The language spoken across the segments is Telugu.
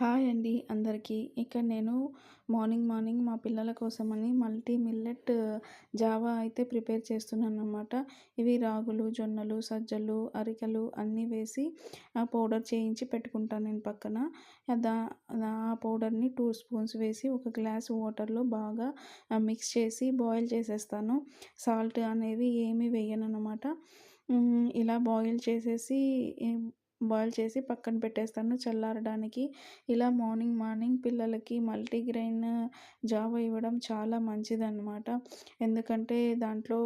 హాయ్ అండి అందరికీ. ఇక్కడ నేను మార్నింగ్ మార్నింగ్ మా పిల్లల కోసమని మల్టీ మిల్లెట్ జావా అయితే ప్రిపేర్ చేస్తున్నాను అనమాట ఇవి రాగులు జొన్నలు సజ్జలు అరికలు అన్నీ వేసి ఆ పౌడర్ చేయించి పెట్టుకుంటాను నేను పక్కన. దా ఆ పౌడర్ని టూ స్పూన్స్ వేసి ఒక గ్లాస్ వాటర్లో బాగా మిక్స్ చేసి బాయిల్ చేసేస్తాను. సాల్ట్ అనేవి ఏమీ వేయను అనమాట ఇలా బాయిల్ చేసేసి బాయిల్ చేసి పక్కన పెట్టేస్తాను చల్లారడానికి. ఇలా మార్నింగ్ మార్నింగ్ పిల్లలకి మల్టీగ్రెయిన్ జావ ఇవ్వడం చాలా మంచిదన్నమాట. ఎందుకంటే దాంట్లో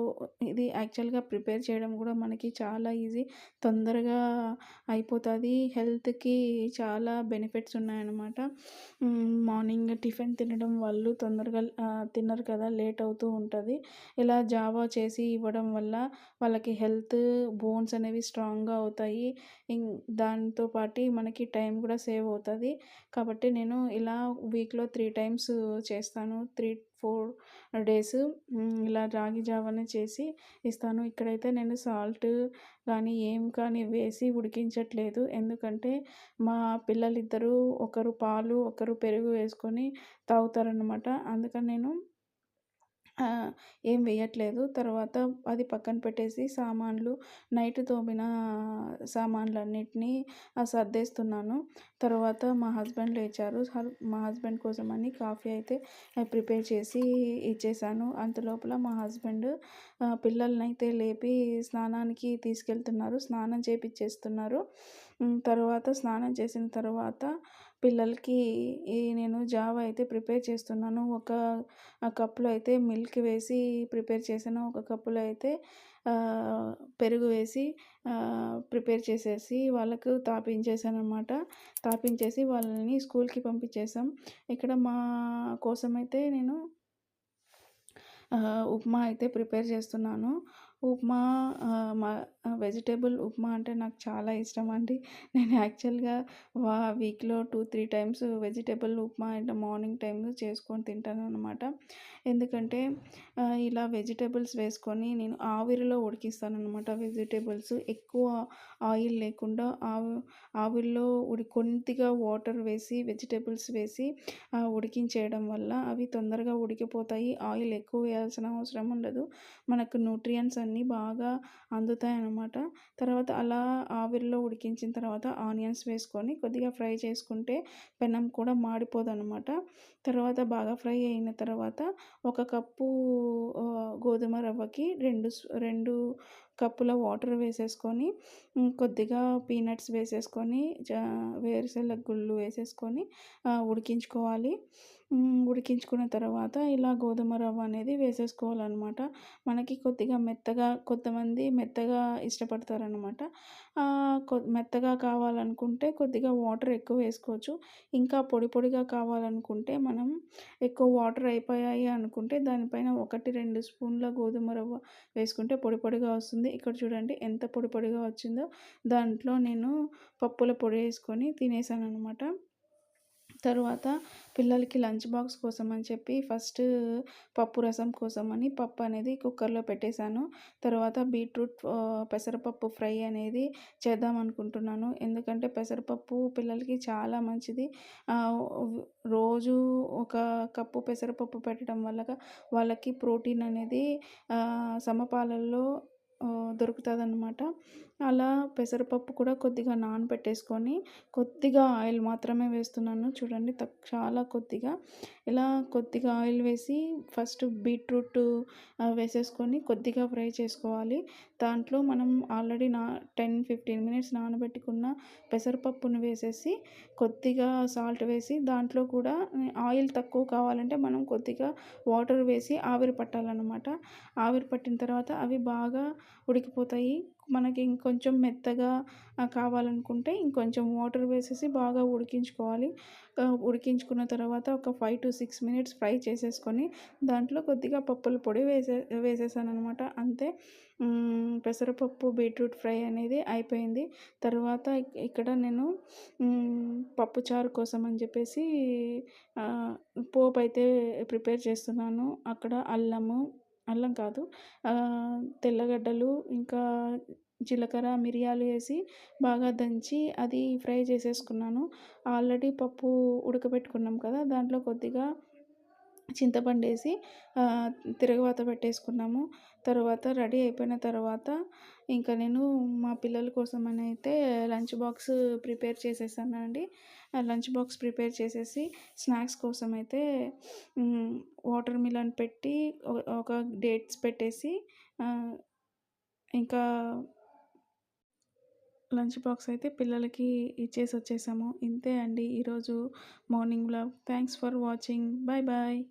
ఇది యాక్చువల్గా ప్రిపేర్ చేయడం కూడా మనకి చాలా ఈజీ. తొందరగా అయిపోతుంది. హెల్త్కి చాలా బెనిఫిట్స్ ఉన్నాయన్నమాట. మార్నింగ్ టిఫిన్ తినడం వాళ్ళు తొందరగా తినరు కదా లేట్ అవుతూ ఉంటుంది. ఇలా జావా చేసి ఇవ్వడం వల్ల వాళ్ళకి హెల్త్ బోన్స్ అనేవి స్ట్రాంగ్గా అవుతాయి. దాంతో పాటు మనకి టైం కూడా సేవ్ అవుతుంది. కాబట్టి నేను ఇలా వీక్లో త్రీ టైమ్స్ చేస్తాను. త్రీ ఫోర్ డేస్ ఇలా రాగి జావనే చేసి ఇస్తాను. ఇక్కడైతే నేను సాల్ట్ కానీ ఏం కానీ వేసి ఉడికించట్లేదు. ఎందుకంటే మా పిల్లలిద్దరూ ఒకరు పాలు ఒకరు పెరుగు వేసుకొని తాగుతారనమాట అందుకని నేను ఏం వేయట్లేదు తర్వాత అది పక్కన పెట్టేసి సామాన్లు నైట్ తోమిన సామాన్లన్నిటినీ సర్దేస్తున్నాను. తర్వాత మా హస్బెండ్ లేచారు. మా హస్బెండ్ కోసమని కాఫీ అయితే ప్రిపేర్ చేసి ఇచ్చేసాను. అంతలోపల మా హస్బెండ్ పిల్లల్ని అయితే లేపి స్నానానికి తీసుకెళ్తున్నారు. స్నానం చేపిచ్చేస్తున్నారు. తర్వాత స్నానం చేసిన తర్వాత పిల్లలకి నేను జావ అయితే ప్రిపేర్ చేస్తున్నాను. ఒక కప్పులో అయితే మిల్క్ వేసి ప్రిపేర్ చేశాను. ఒక కప్పులో అయితే పెరుగు వేసి ప్రిపేర్ చేసేసి వాళ్ళకు తాపించేసాను అనమాట తాపించేసి వాళ్ళని స్కూల్కి పంపించేసాం ఇక్కడ మా కోసమైతే నేను ఉప్మా అయితే ప్రిపేర్ చేస్తున్నాను. ఉప్మా మా వెజిటేబుల్ ఉప్మా అంటే నాకు చాలా ఇష్టం అండి. నేను యాక్చువల్గా వా వీక్లో two three times vegetable upma అంటే మార్నింగ్ టైమ్ చేసుకొని తింటాను అనమాట ఎందుకంటే ఇలా వెజిటేబుల్స్ వేసుకొని నేను ఆవిరిలో ఉడికిస్తాను అనమాట వెజిటేబుల్స్ ఎక్కువ ఆయిల్ లేకుండా ఆవి ఆవిరిలో ఉడి కొద్దిగా వాటర్ వేసి వెజిటేబుల్స్ వేసి ఉడికించేయడం వల్ల అవి తొందరగా ఉడికిపోతాయి. ఆయిల్ ఎక్కువ వేయాల్సిన అవసరం ఉండదు. మనకు న్యూట్రియంట్స్ అన్ని అన్నీ బాగా అందుతాయి అన్నమాట తర్వాత అలా ఆవిరిలో ఉడికించిన తర్వాత ఆనియన్స్ వేసుకొని కొద్దిగా ఫ్రై చేసుకుంటే పెనం కూడా మాడిపోదు అనమాట తర్వాత బాగా ఫ్రై అయిన తర్వాత ఒక కప్పు గోధుమ రవ్వకి రెండు రెండు కప్పుల వాటర్ వేసేసుకొని కొద్దిగా పీనట్స్ వేసేసుకొని వేరుశెనగ గుళ్ళు వేసేసుకొని ఉడికించుకోవాలి. ఉడికించుకున్న తర్వాత ఇలా గోధుమ రవ్వ అనేది వేసేసుకోవాలన్నమాట. మనకి కొద్దిగా మెత్తగా కొంతమంది మెత్తగా ఇష్టపడతారనమాట మెత్తగా కావాలనుకుంటే కొద్దిగా వాటర్ ఎక్కువ వేసుకోవచ్చు. ఇంకా పొడి పొడిగా కావాలనుకుంటే మనం ఎక్కువ వాటర్ అయిపోయాయి అనుకుంటే దానిపైన ఒకటి రెండు స్పూన్ల గోధుమ రవ్వ వేసుకుంటే పొడి పొడిగా వస్తుంది. ఇక్కడ చూడండి ఎంత పొడి పొడిగా వచ్చిందో. దాంట్లో నేను పప్పుల పొడి వేసుకొని తినేసాను అనమాట తరువాత పిల్లలకి లంచ్ బాక్స్ కోసం అని చెప్పి ఫస్ట్ పప్పు రసం కోసం అని పప్పు అనేది కుక్కర్లో పెట్టేశాను. తర్వాత బీట్రూట్ పెసరపప్పు ఫ్రై అనేది చేద్దాం అనుకుంటున్నాను. ఎందుకంటే పెసరపప్పు పిల్లలకి చాలా మంచిది. రోజు ఒక కప్పు పెసరపప్పు పెట్టడం వల్ల వాళ్ళకి ప్రోటీన్ అనేది సమపాలల్లో దొరుకుతుంది అన్నమాట అలా పెసరపప్పు కూడా కొద్దిగా నానబెట్టేసుకొని కొద్దిగా ఆయిల్ మాత్రమే వేస్తున్నాను. చూడండి తక్ చాలా కొద్దిగా. ఇలా కొద్దిగా ఆయిల్ వేసి ఫస్ట్ బీట్రూట్ వేసేసుకొని కొద్దిగా ఫ్రై చేసుకోవాలి. దాంట్లో మనం ఆల్రెడీ నా టెన్ ఫిఫ్టీన్ మినిట్స్ నానబెట్టుకున్న పెసరపప్పును వేసేసి కొద్దిగా సాల్ట్ వేసి దాంట్లో కూడా ఆయిల్ తక్కువ కావాలంటే మనం కొద్దిగా వాటర్ వేసి ఆవిరి పట్టాలన్నమాట. ఆవిరి పట్టిన తర్వాత అవి బాగా ఉడికిపోతాయి. మనకి ఇంకొంచెం మెత్తగా కావాలనుకుంటే ఇంకొంచెం వాటర్ వేసేసి బాగా ఉడికించుకోవాలి. ఉడికించుకున్న తర్వాత ఒక five to six minutes fry చేసేసుకొని దాంట్లో కొద్దిగా పప్పుల పొడి వేసే వేసేసాను అనమాట అంతే పెసరపప్పు బీట్రూట్ ఫ్రై అనేది అయిపోయింది. తర్వాత ఇక్కడ నేను పప్పుచారు కోసం అని చెప్పేసి పోపు అయితే ప్రిపేర్ చేస్తున్నాను. అక్కడ అల్లము అల్లం కాదు. తెల్లగడ్డలు ఇంకా జీలకర్ర మిరియాలు వేసి బాగా దంచి అది ఫ్రై చేసేసుకున్నాను. ఆల్రెడీ పప్పు ఉడకబెట్టుకున్నాం కదా దాంట్లో కొద్దిగా చింతపండు వేసి తిరగవాత పెట్టేసుకున్నాము. తర్వాత రెడీ అయిపోయిన తర్వాత ఇంకా నేను మా పిల్లల కోసం అని అయితే లంచ్ బాక్స్ ప్రిపేర్ చేసేసానండి. లంచ్ బాక్స్ ప్రిపేర్ చేసేసి స్నాక్స్ కోసం అయితే వాటర్ మిలన్ పెట్టి ఒక డేట్స్ పెట్టేసి ఇంకా లంచ్ బాక్స్ అయితే పిల్లలకి ఇచ్చేసి వచ్చేసాము. ఇంతే అండి ఈరోజు morning blog thanks for watching. Bye bye.